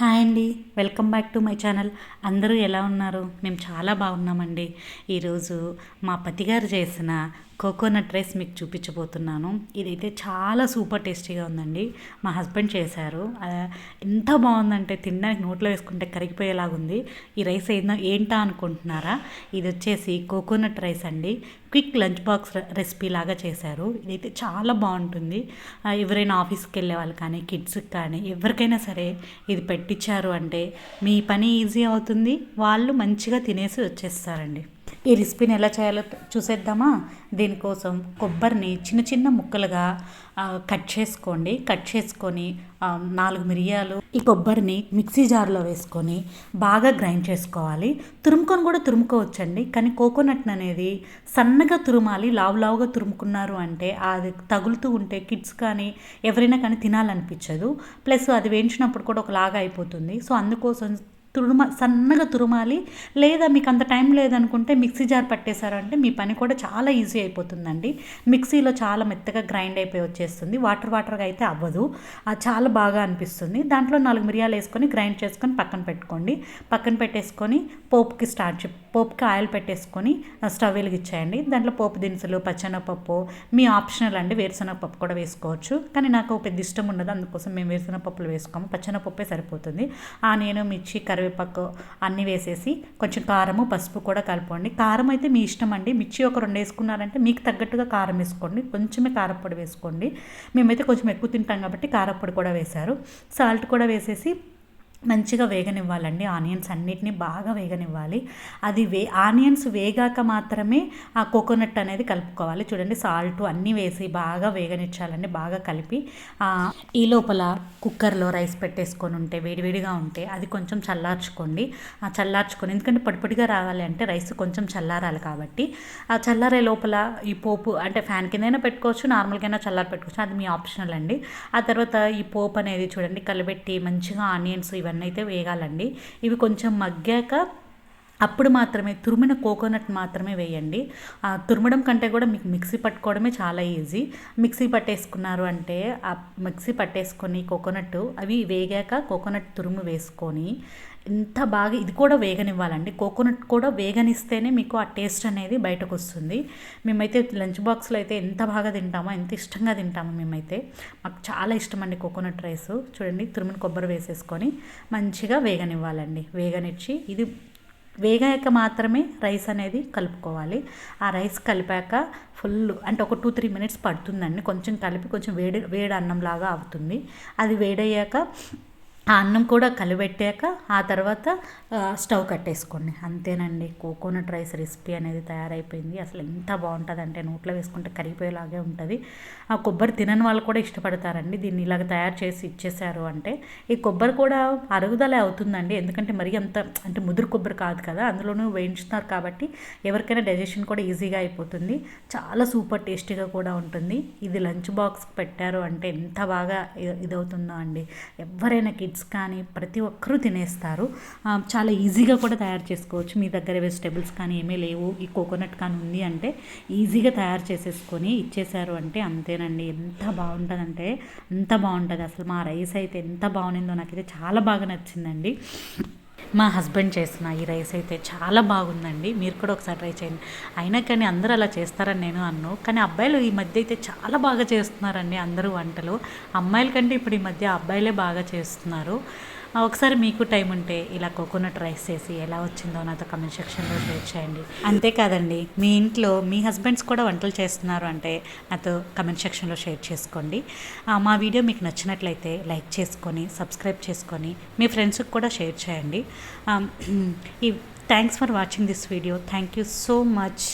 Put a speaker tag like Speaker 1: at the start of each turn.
Speaker 1: Hi అండి. Welcome back to my channel. అందరూ ఎలా ఉన్నారు? మేము చాలా బాగున్నామండి. ఈరోజు మా పతిగారు చేసిన కోకోనట్ రైస్ మీకు చూపించబోతున్నాను. ఇదైతే చాలా సూపర్ టేస్టీగా ఉందండి. మా హస్బెండ్ చేశారు. ఎంత బాగుందంటే తినడానికి నోట్లో వేసుకుంటే కరిగిపోయేలాగుంది. ఈ రైస్ ఏందో ఏంటా అనుకుంటున్నారా? ఇది వచ్చేసి కోకోనట్ రైస్ అండి. క్విక్ లంచ్ బాక్స్ రెసిపీ లాగా చేశారు. ఇదైతే చాలా బాగుంటుంది. ఎవరైనా ఆఫీస్కి వెళ్ళే వాళ్ళు కానీ కిడ్స్కి కానీ ఎవరికైనా సరే ఇది పెట్టించారు అంటే మీ పని ఈజీ అవుతుంది. వాళ్ళు మంచిగా తినేసి వచ్చేస్తారండి. ఈ రెసిపీని ఎలా చేయాలో చూసేద్దామా? దీనికోసం కొబ్బరిని చిన్న చిన్న ముక్కలుగా కట్ చేసుకోండి. కట్ చేసుకొని నాలుగు మిరియాలు ఈ కొబ్బరిని మిక్సీ జార్లో వేసుకొని బాగా గ్రైండ్ చేసుకోవాలి. తురుముకొని కూడా తురుముకోవచ్చండి కానీ కోకోనట్ అనేది సన్నగా తురుమాలి లావు లావుగా తురుముకున్నారు అంటే అది తగులుతూ ఉంటే కిడ్స్ కానీ ఎవరైనా కానీ తినాలనిపించదు. ప్లస్ అది వేయించినప్పుడు కూడా ఒకలాగా అయిపోతుంది. సో అందుకోసం తురుమ సన్నగా తురుమాలి. లేదా మీకు అంత టైం లేదనుకుంటే మిక్సీ జార్ పట్టేశారంటే మీ పని కూడా చాలా ఈజీ అయిపోతుందండి. మిక్సీలో చాలా మెత్తగా గ్రైండ్ అయిపోయి వచ్చేస్తుంది. వాటర్ వాటర్గా అయితే అవ్వదు. అది చాలా బాగా అనిపిస్తుంది. దాంట్లో నాలుగు మిరియాలు వేసుకొని గ్రైండ్ చేసుకొని పక్కన పెట్టుకోండి. పక్కన పెట్టేసుకొని పోపుకి స్టార్ట్ పోపుకి ఆయిల్ పెట్టేసుకొని స్టవ్ వెలిగించేయండి దాంట్లో పోపు దినుసులు పచ్చెనపప్పు మీ ఆప్షనల్ అండి వేరుశనగపప్పు కూడా వేసుకోవచ్చు. కానీ నాకు పెద్ద ఇష్టం ఉండదు అందుకోసం మేము వేరుశనగపప్పులు వేసుకోము. పచ్చెనపప్పే సరిపోతుంది. ఆనియన్ మిర్చి కరివేపాకు అన్నీ వేసేసి కొంచెం కారము పసుపు కూడా కలపండి కారం అయితే మీ ఇష్టం అండి. మిర్చి ఒక రెండు వేసుకున్నారంటే మీకు తగ్గట్టుగా కారం వేసుకోండి. కొంచెమే కారపొడి వేసుకోండి. మేమైతే కొంచెం ఎక్కువ తింటాం కాబట్టి కారప్పొడి కూడా వేశారు. సాల్ట్ కూడా వేసేసి మంచిగా వేగనివ్వాలండి. ఆనియన్స్ అన్నిటిని బాగా వేగనివ్వాలి. అది వే ఆనియన్స్ వేగాక మాత్రమే ఆ కోకోనట్ అనేది కలుపుకోవాలి. చూడండి సాల్ట్ అన్నీ వేసి బాగా వేగనిచ్చాలండి బాగా కలిపి. ఈ లోపల కుక్కర్లో రైస్ పెట్టేసుకొని ఉంటే వేడివేడిగా ఉంటే అది కొంచెం చల్లార్చుకోండి. ఆ చల్లార్చుకొని ఎందుకంటే పొడిపొడిగా రావాలి అంటే రైస్ కొంచెం చల్లారాలి కాబట్టి. ఆ చల్లారే లోపల ఈ పోపు అంటే ఫ్యాన్ కిందైనా పెట్టుకోవచ్చు నార్మల్గా చల్లారి పెట్టుకోవచ్చు. అది మీ ఆప్షనల్ అండి. ఆ తర్వాత ఈ పోపు అనేది చూడండి కలబెట్టి మంచిగా ఆనియన్స్ ఇవన్నీ అయితే వేగాలండి. ఇవి కొంచెం మగ్గాక అప్పుడు మాత్రమే తురిమిన కోకోనట్ మాత్రమే వేయండి. తురమడం కంటే కూడా మీకు మిక్సీ పట్టుకోవడమే చాలా ఈజీ. మిక్సీ పట్టేసుకున్నారు అంటే ఆ మిక్సీ పట్టేసుకొని కోకోనట్ అవి వేగాక కోకోనట్ తురుము వేసుకొని ఎంత బాగా ఇది కూడా వేగనివ్వాలండి. కోకోనట్ కూడా వేగనిస్తేనే మీకు ఆ టేస్ట్ అనేది బయటకు వస్తుంది మేమైతే లంచ్ బాక్స్లో అయితే ఎంత బాగా తింటామో ఎంత ఇష్టంగా తింటామో మేమైతే మాకు చాలా ఇష్టం అండి కోకోనట్ రైస్. చూడండి తురిమిన కొబ్బరి వేసేసుకొని మంచిగా వేగనివ్వాలండి. వేగనిచ్చి ఇది వేగాక మాత్రమే రైస్ అనేది కలుపుకోవాలి. ఆ రైస్ కలిపాక ఫుల్ అంటే ఒక టూ త్రీ మినిట్స్ పడుతుందండి. కొంచెం కలిపి కొంచెం వేడి వేడి అన్నంలాగా అవుతుంది. అది వేడయ్యాక ఆ అన్నం కూడా కలిపెట్టాక ఆ తర్వాత స్టవ్ కట్టేసుకోండి. అంతేనండి. కోకోనట్ రైస్ రెసిపీ అనేది తయారైపోయింది. అసలు ఎంత బాగుంటుంది అంటే నోట్లో వేసుకుంటే కరిగిపోయేలాగే ఉంటుంది. ఆ కొబ్బరి తినని వాళ్ళు కూడా ఇష్టపడతారండి. దీన్ని ఇలాగ తయారు చేసి ఇచ్చేసారు అంటే. ఈ కొబ్బరి కూడా అరుగుదల అవుతుందండి. ఎందుకంటే మరీ అంత అంటే ముదురు కొబ్బరి కాదు కదా. అందులోనూ వేయించుతున్నారు కాబట్టి ఎవరికైనా డైజెషన్ కూడా ఈజీగా అయిపోతుంది. చాలా సూపర్ టేస్టీగా కూడా ఉంటుంది. ఇది లంచ్ బాక్స్ పెట్టారు అంటే ఎంత బాగా ఇదవుతుందో అండి. ఎవరైనా కిడ్స్ కానీ ప్రతి ఒక్కరూ తినేస్తారు. చాలా ఈజీగా కూడా తయారు చేసుకోవచ్చు. మీ దగ్గర వెజిటేబుల్స్ కానీ ఏమీ లేవు. ఈ కోకోనట్ కానీ ఉంది అంటే ఈజీగా తయారు చేసేసుకొని ఇచ్చేసారు అంటే అంతేనండి. ఎంత బాగుంటుందంటే అంత బాగుంటుంది. అసలు మా రైస్ అయితే ఎంత బాగుండిందో నాకైతే చాలా బాగా నచ్చిందండి. మా హస్బెండ్ చేసిన ఈ రైస్ అయితే చాలా బాగుందండి. మీరు కూడా ఒకసారి ట్రై చేయండి. అయినా కానీ అందరూ అలా చేస్తారని నేను అన్ను. కానీ అబ్బాయిలు ఈ మధ్య అయితే చాలా బాగా చేస్తున్నారండి అందరూ వంటలు. అమ్మాయిల కంటే ఇప్పుడు ఈ మధ్య అబ్బాయిలే బాగా చేస్తున్నారు. ఒకసారి మీకు టైం ఉంటే ఇలా కోకోనట్ రైస్ చేసి ఎలా వచ్చిందో నాతో కమెంట్ సెక్షన్లో షేర్ చేయండి. అంతేకాదండి మీ ఇంట్లో మీ హస్బెండ్స్ కూడా వంటలు చేస్తున్నారు అంటే నాతో కమెంట్ సెక్షన్లో షేర్ చేసుకోండి. మా వీడియో మీకు నచ్చినట్లయితే లైక్ చేసుకొని సబ్స్క్రైబ్ చేసుకొని మీ ఫ్రెండ్స్కి కూడా షేర్ చేయండి. ఈ thanks for watching this video thank you so much